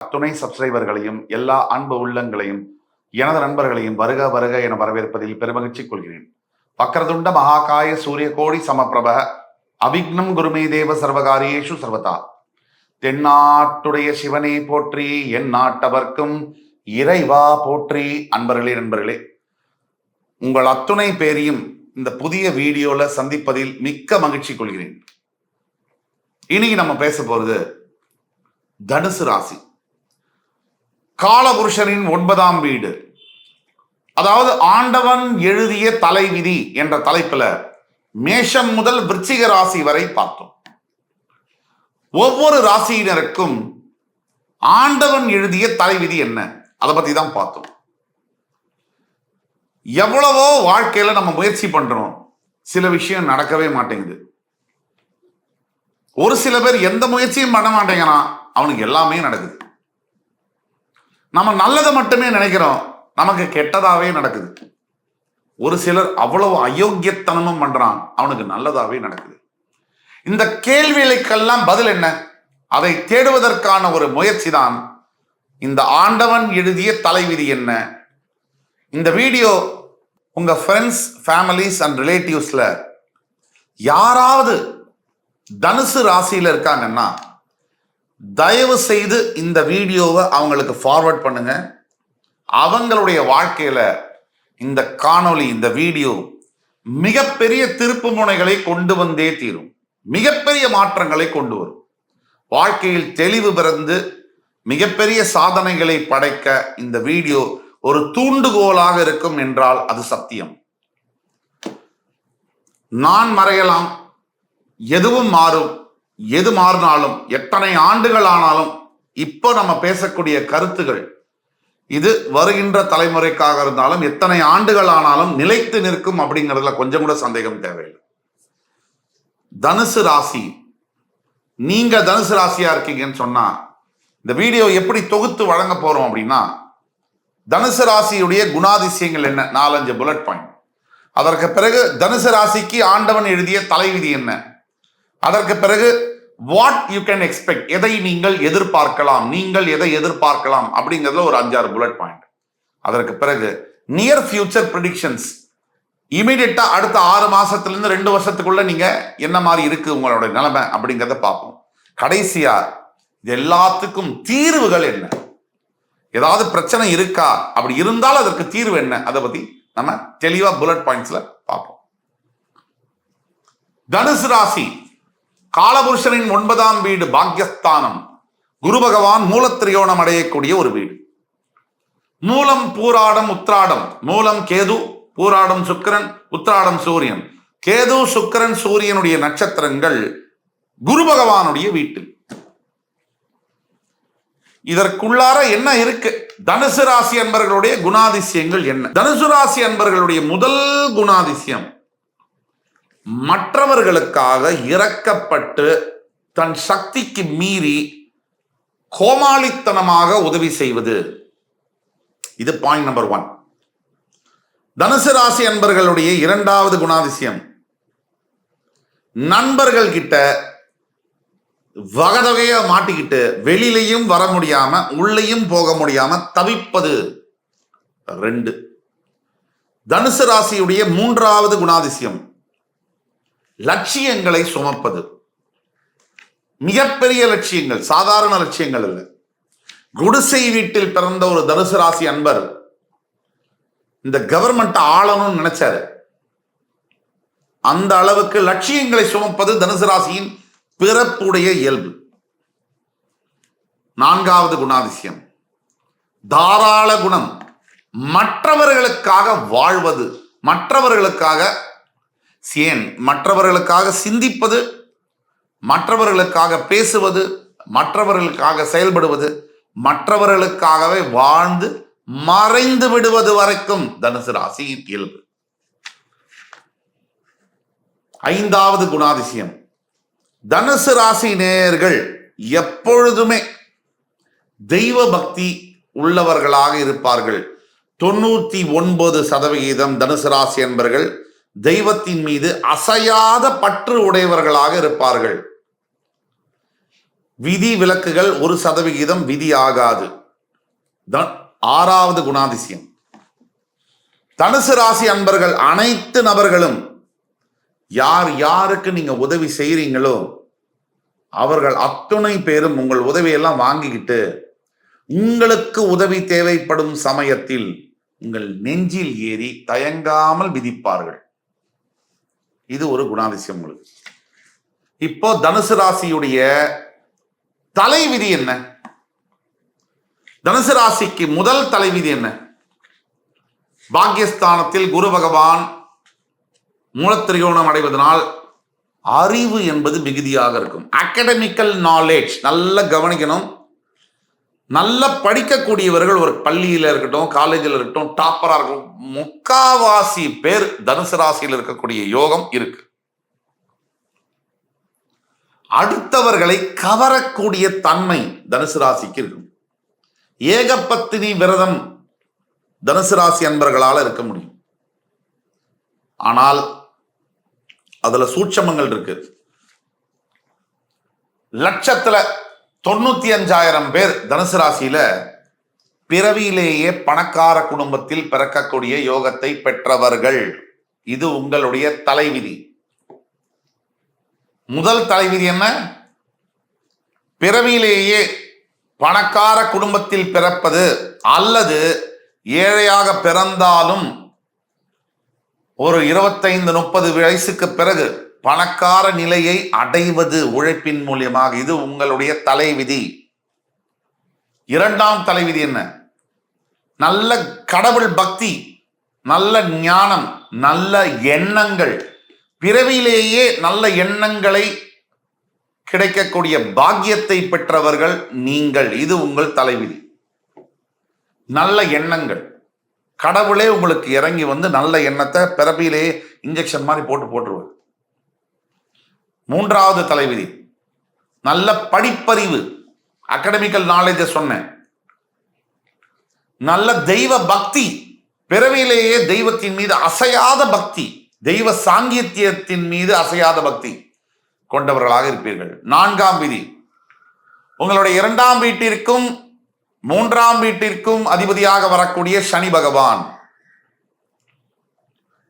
துணை சப்ஸ்கிரைபர்களையும் எல்லா அன்பு உள்ளங்களையும் எனது நண்பர்களையும் வருக வருக என வரவேற்பதில் பெருமகிழ்ச்சி கொள்கிறேன். வக்கரதுண்ட மகாகாய சூரிய கோடி சமப்பிரப அவிக்னம் குருமே தேவ சர்வகாரியேஷு சர்வதா. தென்னாட்டுடைய சிவனை போற்றி என் நாட்டவர்க்கும் இறைவா போற்றி. அன்பர்களே நண்பர்களே உங்கள் அத்துணை பேரையும் இந்த புதிய வீடியோல சந்திப்பதில் மிக்க மகிழ்ச்சி கொள்கிறேன். இன்னைக்கு நம்ம பேச போறது தனுசு ராசி. காலபுருஷனின் ஒன்பதாம் வீடு. அதாவது ஆண்டவன் எழுதிய தலைவிதி என்ற தலைப்புல மேஷம் முதல் விருச்சிக ராசி வரை பார்த்தோம். ஒவ்வொரு ராசியினருக்கும் ஆண்டவன் எழுதிய தலைவிதி என்ன? அதை பத்தி தான் பார்த்தோம். எவ்வளவோ வாழ்க்கையில நம்ம முயற்சி பண்றோம். சில விஷயம் நடக்கவே மாட்டேங்குது. ஒரு சில பேர் எந்த முயற்சியும் பண்ண மாட்டேங்கிறான். அவனுக்கு எல்லாமே நடக்குது. நம்ம நல்லதை மட்டுமே நினைக்கிறோம். நமக்கு கெட்டதாவே நடக்குது. ஒரு சிலர் அவ்வளவு அயோக்கியத்தனமும் பண்றான். அவனுக்கு நல்லதாவே நடக்குது. இந்த கேள்விகளுக்கெல்லாம் பதில் என்ன? அதை தேடுவதற்கான ஒரு முயற்சி தான் இந்த ஆண்டவன் எழுதிய தலைவிதி என்ன? இந்த வீடியோ உங்க ஃப்ரெண்ட்ஸ் ஃபேமிலிஸ் அண்ட் ரிலேட்டிவ்ஸ்ல யாராவது தனுசு ராசியில் இருக்காங்கன்னா தயவு செய்து இந்த வீடியோவை அவங்களுக்கு ஃபார்வர்ட் பண்ணுங்க. அவங்களுடைய வாழ்க்கையில இந்த காணொளி இந்த வீடியோ மிகப்பெரிய திருப்பு முனைகளை கொண்டு வந்தே தீரும். மிகப்பெரிய மாற்றங்களை கொண்டு வரும். வாழ்க்கையில் தெளிவு பிறந்து மிகப்பெரிய சாதனைகளை படைக்க இந்த வீடியோ ஒரு தூண்டுகோலாக இருக்கும் என்றால் அது சத்தியம். நான் மறையலாம் எதுவும் மாறும் எது மாறினாலும் எத்தனை ஆண்டுகள் ஆனாலும் இப்போ நம்ம பேசக்கூடிய கருத்துகள் இது வருகின்ற தலைமுறைக்காக இருந்தாலும் எத்தனை ஆண்டுகள் ஆனாலும் நிலைத்து நிற்கும் அப்படிங்கிறதுல கொஞ்சம் கூட சந்தேகம் தேவையில்லை. தனுசு ராசி நீங்க தனுசு ராசியா இருக்கீங்கன்னு சொன்னா இந்த வீடியோ எப்படி தொகுத்து வழங்க போறோம் அப்படின்னா தனுசு ராசியுடைய குணாதிசயங்கள் என்ன? நாலஞ்சு புல்லட் பாயிண்ட் அதற்கு பிறகு தனுசு ராசிக்கு ஆண்டவன் எழுதிய தலைவிதி என்ன? அதற்கு பிறகு வாட் யூ கேன் எக்ஸ்பெக்ட் எதை நீங்கள் எதிர்பார்க்கலாம் நீங்கள் எதை எதிர்பார்க்கலாம் அப்படிங்கிறதுல ஒரு அஞ்சாறு புல்லட் பாயிண்ட் அதற்கு பிறகு நியர் ஃபியூச்சர் ப்ரிடிக்ஷன்ஸ் இமீடியட்டா அடுத்த ஆறு மாசத்துலேருந்து ரெண்டு வருஷத்துக்குள்ள நீங்க என்ன மாதிரி இருக்கு உங்களோட நிலைமை அப்படிங்கிறத பார்ப்போம். கடைசியா இது எல்லாத்துக்கும் தீர்வுகள் என்ன? ஏதாவது பிரச்சனை இருக்கா? அப்படி இருந்தால் அதற்கு தீர்வு என்ன? அதை பத்தி நம்ம தெளிவா புல்லட் பாயிண்ட்ஸ்ல பார்ப்போம். தனுசு ராசி காலபுருஷனின் ஒன்பதாம் வீடு பாக்யஸ்தானம். குரு பகவான் மூலத்திரியோணம் அடையக்கூடிய ஒரு வீடு. மூலம் பூராடம் உத்ராடம் மூலம் கேது பூராடம் சுக்கரன் உத்ராடம் சூரியன். கேது சுக்கிரன் சூரியனுடைய நட்சத்திரங்கள் குரு பகவானுடைய வீட்டில் இதற்குள்ளார என்ன இருக்கு? தனுசு ராசி அன்பர்களுடைய குணாதிசயங்கள் என்ன? தனுசு ராசி அன்பர்களுடைய முதல் குணாதிசயம் மற்றவர்களுக்காக இறக்கப்பட்டு தன் சக்திக்கு மீறி கோமாளித்தனமாக உதவி செய்வது. இது பாயிண்ட் நம்பர் ஒன் தனுசு ராசி அன்பர்களுடைய இரண்டாவது குணாதிசயம். நண்பர்கள் கிட்ட வகதவைய மாட்டிக்கிட்டு வெளியிலையும் வர முடியாம உள்ளேயும் போக முடியாம தவிப்பது ரெண்டு. தனுசு ராசியுடைய மூன்றாவது குணாதிசயம். லட்சியங்களை சுமப்பது. மிகப்பெரிய லட்சியங்கள் சாதாரண லட்சியங்கள் அல்ல. குடிசை வீட்டில் பிறந்த ஒரு தனுசு ராசி அன்பர் இந்த கவர்மெண்ட் ஆளணும்னு நினைச்சாரு. அந்த அளவுக்கு லட்சியங்களை சுமப்பது தனுசு ராசியின் பிறப்புடைய இயல்பு. நான்காவது குணாதிசயம் தாராள குணம். மற்றவர்களுக்காக வாழ்வது மற்றவர்களுக்காக ஏன்? மற்றவர்களுக்காக சிந்திப்பது மற்றவர்களுக்காக பேசுவது மற்றவர்களுக்காக செயல்படுவது மற்றவர்களுக்காகவே வாழ்ந்து மறைந்து விடுவது வரைக்கும் தனுசு ராசி இயல்பு. ஐந்தாவது குணாதிசயம். தனுசு ராசி நேயர்கள் எப்பொழுதுமே தெய்வ பக்தி உள்ளவர்களாக இருப்பார்கள். தொண்ணூத்தி ஒன்பது சதவிகிதம் தனுசு ராசி என்பர்கள் தெய்வத்தின் மீது அசையாத பற்று உடையவர்களாக இருப்பார்கள். விதி விலக்குகள் ஒரு சதவிகிதம் விதி ஆகாது. த- ஆறாவது குணாதிசயம். தனுசு ராசி அன்பர்கள் அனைத்து நபர்களும் யார் யாருக்கு நீங்க உதவி செய்றீங்களோ அவர்கள் அத்துணை பேரும் உங்கள் உதவியெல்லாம் வாங்கிக்கிட்டு உங்களுக்கு உதவி தேவைப்படும் சமயத்தில் உங்கள் நெஞ்சில் ஏறி தயங்காமல் விதிப்பார்கள். இது ஒரு குணாதிசயம் உங்களுக்கு. இப்போ தனுசு ராசியுடைய தலைவிதி என்ன? தனுசு ராசிக்கு முதல் தலைவிதி என்ன? பாக்கியஸ்தானத்தில் குரு பகவான் மூலத்திரிகோணம் அடைவதனால் அறிவு என்பது மிகுதியாக இருக்கும். அகடமிக்கல் நாலேஜ் நல்ல கவனிக்கணும். நல்ல படிக்கக்கூடியவர்கள் ஒரு பள்ளியில் இருக்கட்டும் காலேஜில் இருக்கட்டும் டாப்பராக இருக்கட்டும் முக்காவாசி பேர் தனுசு ராசியில் இருக்கக்கூடிய யோகம் இருக்கு. அடுத்தவர்களை கவரக்கூடிய தன்மை தனுசு ராசிக்கு இருக்கும் ஏகப்பத்தினி விரதம் தனுசு ராசி அன்பர்களால் இருக்க முடியும். ஆனால் அதுல சூட்சமங்கள் இருக்கு. லட்சத்துல தொண்ணூத்தி அஞ்சாயிரம் பேர் தனுசு ராசியில பிறவியிலேயே பணக்கார குடும்பத்தில் பிறக்கக்கூடிய யோகத்தை பெற்றவர்கள். இது உங்களுடைய தலைவிதி. முதல் தலைவிதி என்ன? பிறவியிலேயே பணக்கார குடும்பத்தில் பிறப்பது அல்லது ஏழையாக பிறந்தாலும் ஒரு இருபத்தைந்து முப்பது வயசுக்கு பிறகு பணக்கார நிலையை அடைவது உழைப்பின் மூலியமாக இது உங்களுடைய தலைவிதி. இரண்டாம் தலைவிதி என்ன? நல்ல கடவுள் பக்தி நல்ல ஞானம் நல்ல எண்ணங்கள். பிறவியிலேயே நல்ல எண்ணங்களை கிடைக்கக்கூடிய பாக்கியத்தை பெற்றவர்கள் நீங்கள். இது உங்கள் தலைவிதி. நல்ல எண்ணங்கள். கடவுளே உங்களுக்கு இறங்கி வந்து நல்ல எண்ணத்தை பிறப்பிலேயே இன்ஜெக்ஷன் மாதிரி போட்டு போட்டுருவார். மூன்றாவது தலைவிதி. நல்ல படிப்பறிவு. அகடமிக்கல் நாலேஜ சொன்னேன். நல்ல தெய்வ பக்தி. பிறவியிலேயே தெய்வத்தின் மீது அசையாத பக்தி. தெய்வ சாங்கியத்தியத்தின் மீது அசையாத பக்தி. கொண்டவர்களாக இருப்பீர்கள். நான்காம் விதி. உங்களுடைய இரண்டாம் வீட்டிற்கும் மூன்றாம் வீட்டிற்கும் அதிபதியாக வரக்கூடிய சனி பகவான்.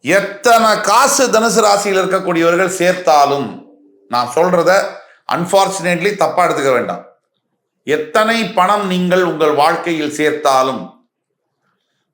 எத்தனை காசு தனுசு ராசியில் இருக்கக்கூடியவர்கள் சேர்த்தாலும் நான் சொல்றத அன்பார்ச்சுனேட்லி தப்பா எடுத்துக்க வேண்டாம். எத்தனை பணம் நீங்கள் உங்கள் வாழ்க்கையில் சேர்த்தாலும்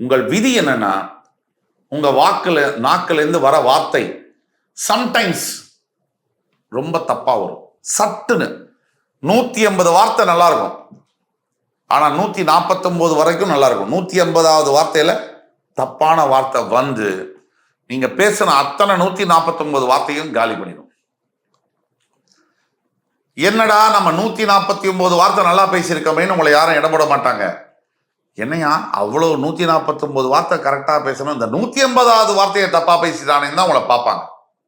உங்கள் விதி என்னன்னா உங்க வாக்குல நாக்கிலேருந்து வர வார்த்தை சம்டைம்ஸ் ரொம்ப தப்பா வரும். சட்டுன்னு. நூத்தி ஐம்பது வார்த்தை நல்லா இருக்கும் ஆனா நூத்தி நாற்பத்தொன்பது வரைக்கும் நல்லா இருக்கும் நூத்தி ஐம்பதாவது வார்த்தையில தப்பான வார்த்தை வந்து நீங்க பேசின அத்தனை நூத்தி நாற்பத்தொன்பது வார்த்தையும் காலி பண்ணிடும். என்னடா நம்ம நூத்தி நாற்பத்தி ஒன்பது வார்த்தை நல்லா பேசியிருக்கோமேன்னு உங்களை யாரும் இடம் மாட்டாங்க. என்னையா அவ்வளவு நூத்தி நாற்பத்தி ஒன்பது வார்த்தை கரெக்டா பேசணும்? இந்த நூத்தி ஐம்பதாவது வார்த்தையை தப்பா பேசிட்டானேன்னு தான் உங்களை பார்ப்பாங்க.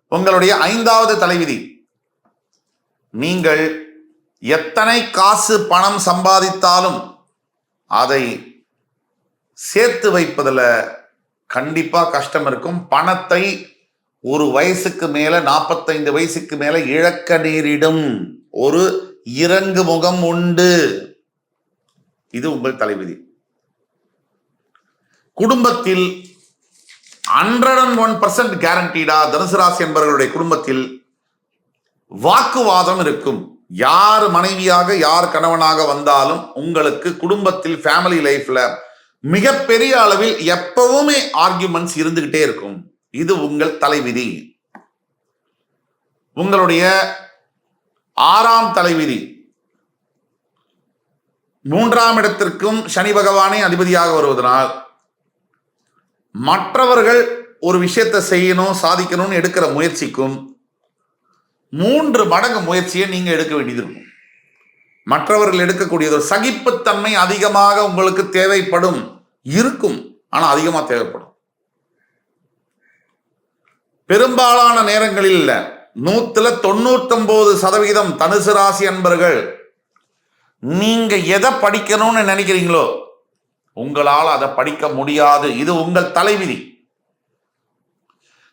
உங்களுடைய ஐந்தாவது தலைவிதி நீங்கள் எத்தனை காசு பணம் சம்பாதித்தாலும் அதை சேர்த்து வைப்பதில் கண்டிப்பா கஷ்டம் இருக்கும். பணத்தை ஒரு வயசுக்கு மேல நாற்பத்தைந்து வயசுக்கு மேல இழக்க நேரிடும். ஒரு இறங்கு முகம் உண்டு. இது உங்கள் தலைவிதி. குடும்பத்தில் ஹண்ட்ரட் அண்ட் ஒன் பர்சன்ட் கேரண்டீடா தனுசு ராசி என்பவர்களுடைய குடும்பத்தில் வாக்குவாதம் இருக்கும். யார் மனைவியாக யார் கணவனாக வந்தாலும் உங்களுக்கு குடும்பத்தில் ஃபேமிலி லைஃப்ல மிகப்பெரிய அளவில் எப்பவுமே ஆர்கியூமெண்ட்ஸ் இருந்துகிட்டே இருக்கும். இது உங்கள் தலைவிதி. உங்களுடைய ஆறாம் தலைவிதி. மூன்றாம் இடத்திற்கும் சனி பகவானே அதிபதியாக வருவதனால் மற்றவர்கள் ஒரு விஷயத்தை செய்யணும் சாதிக்கணும்னு எடுக்கிற முயற்சிக்கும் மூன்று மடங்கு முயற்சியை நீங்க எடுக்க வேண்டியது இருக்கும். மற்றவர்கள் எடுக்கக்கூடியது ஒரு சகிப்புத்தன்மை அதிகமாக உங்களுக்கு தேவைப்படும் இருக்கும். ஆனா அதிகமா தேவைப்படும். பெரும்பாலான நேரங்களில் இல்லை. நூத்துல தொண்ணூத்தொன்பது சதவிகிதம் தனுசு ராசி அன்பர்கள். நீங்க எதை படிக்கணும்னு நினைக்கிறீங்களோ உங்களால் அதை படிக்க முடியாது. இது உங்கள் தலைவிதி.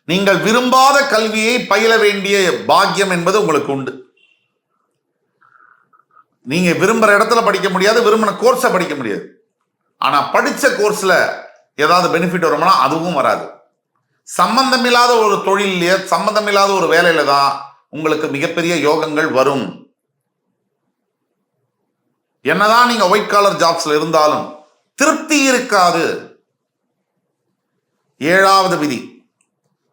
நீங்கள் விரும்பாத கல்வியை பயில வேண்டிய பாக்கியம் என்பது உங்களுக்கு உண்டு. நீங்க விரும்புற இடத்துல படிக்க முடியாது விரும்பின கோர்ஸை படிக்க முடியாது. ஆனா படிச்ச கோர்ஸ்ல ஏதாவது பெனிஃபிட் வருமானா அதுவும் வராது. சம்பந்தமில்லாத ஒரு தொழிலே சம்பந்தமில்லாத ஒரு வேலையில தான் உங்களுக்கு மிகப்பெரிய யோகங்கள் வரும். என்னதான் நீங்க ஒயிட் காலர் ஜாப்ஸ்ல இருந்தாலும் திருப்தி இருக்காது. ஏழாவது விதி.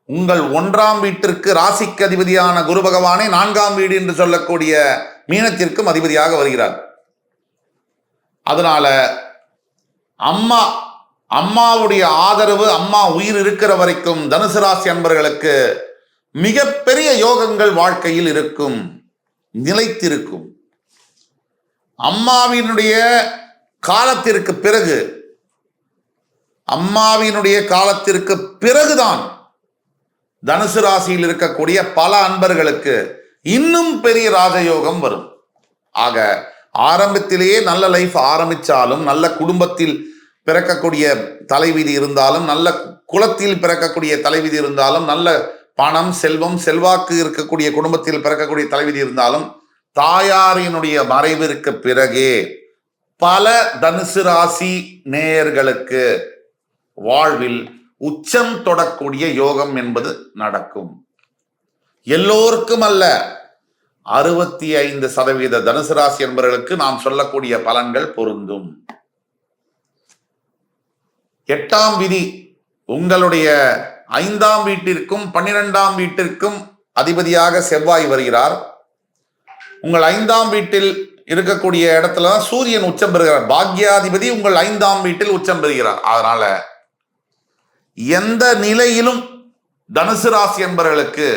உங்கள் ஒன்றாம் வீட்டிற்கு ராசிக்கு அதிபதியான குரு பகவானை நான்காம் வீடு என்று சொல்லக்கூடிய மீனத்திற்கும் அதிபதியாக வருகிறார். அதனால அம்மா அம்மாவுடைய ஆதரவு அம்மா உயிர் இருக்கிற வரைக்கும் தனுசு ராசி அன்பர்களுக்கு மிகப்பெரிய யோகங்கள் வாழ்க்கையில் இருக்கும் நிலைத்திருக்கும். அம்மாவினுடைய காலத்திற்கு பிறகு அம்மாவினுடைய காலத்திற்கு பிறகுதான் தனுசு ராசியில் இருக்கக்கூடிய பல அன்பர்களுக்கு இன்னும் பெரிய ராஜயோகம் வரும். ஆக ஆரம்பத்திலேயே நல்ல லைஃப் ஆரம்பிச்சாலும் நல்ல குடும்பத்தில் பிறக்கக்கூடிய தலைவிதி இருந்தாலும் நல்ல குலத்தில் பிறக்கக்கூடிய தலைவிதி இருந்தாலும் நல்ல பணம் செல்வம் செல்வாக்கு இருக்கக்கூடிய குடும்பத்தில் பிறக்கக்கூடிய தலைவிதி இருந்தாலும் தாயாரினுடைய மறைவிற்கு பிறகே பல தனுசு ராசி நேயர்களுக்கு வாழ்வில் உச்சம் தொடக்கூடிய யோகம் என்பது நடக்கும். எல்லோருக்கும் அல்ல அறுபத்தி ஐந்து சதவீத தனுசு ராசி என்பவர்களுக்கு நாம் சொல்லக்கூடிய பலன்கள் பொருந்தும். எட்டாம் விதி உங்களுடைய ஐந்தாம் வீட்டிற்கும் பன்னிரெண்டாம் வீட்டிற்கும் அதிபதியாக செவ்வாய் வருகிறார். உங்கள் ஐந்தாம் வீட்டில் இருக்கக்கூடிய இடத்துல தான் சூரியன் உச்சம் பெறுகிறார். பாக்யாதிபதி உங்கள் ஐந்தாம் வீட்டில் உச்சம் பெறுகிறார். அதனால எந்த நிலையிலும் தனுசு ராசி என்பவர்களுக்கு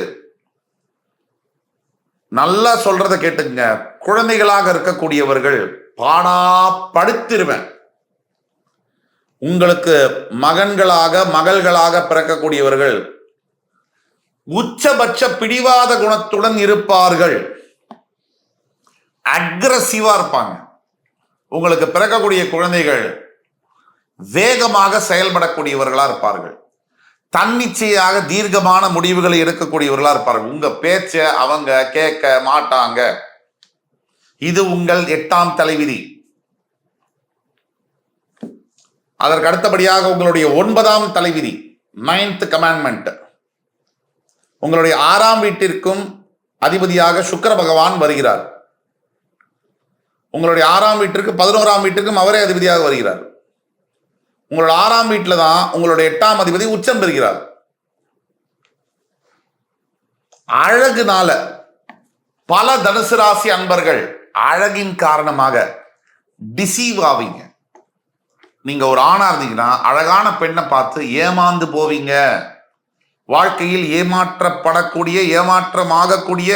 நல்லா சொல்றதை கேட்டுங்க குழந்தைகளாக இருக்கக்கூடியவர்கள் பாடா படுத்திருவேன். உங்களுக்கு மகன்களாக மகள்களாக பிறக்கக்கூடியவர்கள் உச்சபட்ச பிடிவாத குணத்துடன் இருப்பார்கள். அக்ரஸிவா இருப்பாங்க. உங்களுக்கு பிறக்கக்கூடிய குழந்தைகள் வேகமாக செயல்படக்கூடியவர்களா இருப்பார்கள். தன்னிச்சையாக தீர்க்கமான முடிவுகளை எடுக்கக்கூடியவர்களா இருப்பார்கள். உங்க பேச்ச அவங்க கேட்க மாட்டாங்க. இது உங்கள் எட்டாம் தலைவிதி. அதற்கு அடுத்தபடியாக உங்களுடைய ஒன்பதாம் தலைவிதி நைன்த் கமாண்ட்மெண்ட் உங்களுடைய ஆறாம் வீட்டிற்கும் அதிபதியாக சுக்கர பகவான் வருகிறார். உங்களுடைய ஆறாம் வீட்டிற்கு பதினோராம் வீட்டிற்கும் அவரே அதிபதியாக வருகிறார். உங்களோட ஆறாம் வீட்டில் தான் உங்களுடைய எட்டாம் அதிபதி உச்சம் பெறுகிறார். அழகுனால பல தனுசு ராசி அன்பர்கள் அழகின் காரணமாக டிசீவ் ஆவீங்க. நீங்கள் ஒரு ஆணாக இருந்தீங்கன்னா அழகான பெண்ணை பார்த்து ஏமாந்து போவீங்க. வாழ்க்கையில் ஏமாற்றப்படக்கூடிய ஏமாற்றமாகக்கூடிய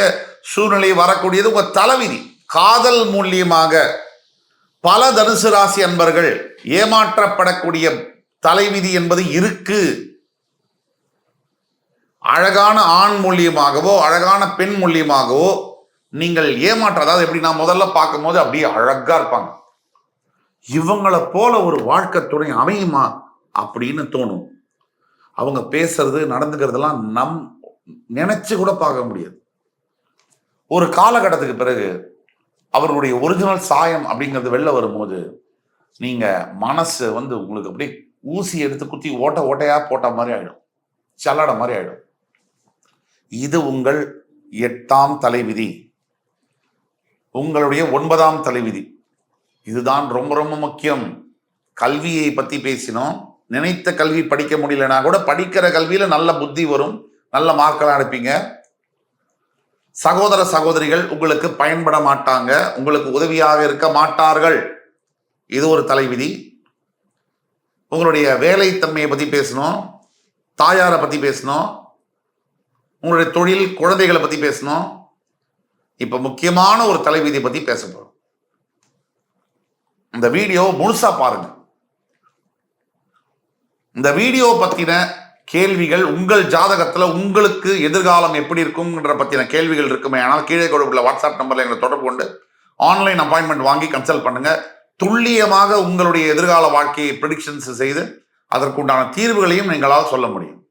சூழ்நிலை வரக்கூடியது உங்கள் தலைவிதி. காதல் மூலியமாக பல தனுசு ராசி அன்பர்கள் ஏமாற்றப்படக்கூடிய தலைவிதி என்பது இருக்கு. அழகான ஆண் மூலியமாகவோ அழகான பெண் மூலியமாகவோ நீங்கள் ஏமாற்ற அதாவது எப்படி நான் முதல்ல பார்க்கும்போது அப்படியே அழகாக இருப்பாங்க. இவங்களை போல ஒரு வாழ்க்கை துணை அமையுமா அப்படின்னு தோணும். அவங்க பேசுறது நடந்துக்கிறதெல்லாம் நம் நினைச்சு கூட பார்க்க முடியாது. ஒரு காலகட்டத்துக்கு பிறகு அவர்களுடைய ஒரிஜினல் சாயம் அப்படிங்கிறது வெளில வரும்போது நீங்க மனசு வந்து உங்களுக்கு அப்படியே ஊசி எடுத்து குத்தி ஓட்ட ஓட்டையா போட்ட மாதிரி ஆயிடும். சல்லட மாதிரி ஆயிடும். இது உங்கள் எட்டாம் தலைவிதி. உங்களுடைய ஒன்பதாம் தலைவிதி. இதுதான் ரொம்ப ரொம்ப முக்கியம். கல்வியை பத்தி பேசினோம். நினைத்த கல்வி படிக்க முடியலனா கூட படிக்கிற கல்வியில நல்ல புத்தி வரும். நல்ல மார்க்கெல்லாம் அனுப்பிங்க சகோதர சகோதரிகள் உங்களுக்கு பயன்பட மாட்டாங்க. உங்களுக்கு உதவியாக இருக்க மாட்டார்கள். இது ஒரு தலைவிதி. உங்களுடைய வேலைத்தன்மையை பற்றி பத்தி பேசணும் தாயாரை பத்தி பேசணும் உங்களுடைய தொழில் குழந்தைகளை பத்தி பேசணும் இப்ப முக்கியமான ஒரு தலைவிதியை பத்தி பேச இந்த வீடியோ முழுசா பாருங்க. இந்த வீடியோ பத்தின கேள்விகள் உங்கள் ஜாதகத்துல உங்களுக்கு எதிர்காலம் எப்படி இருக்கும்ன்ற பத்தின கேள்விகள் இருக்குமே. ஆனால் கீழே கொடுக்குள்ள வாட்ஸ்அப் நம்பர்ல எங்களை தொடர்பு கொண்டு ஆன்லைன் அப்பாயின்மெண்ட் வாங்கி கன்சல்ட் பண்ணுங்க. துல்லியமாக உங்களுடைய எதிர்கால வாழ்க்கையை ப்ரிடிக்ஷன்ஸ் செய்து அதற்குண்டான தீர்வுகளையும் நீங்களால் சொல்ல முடியும்.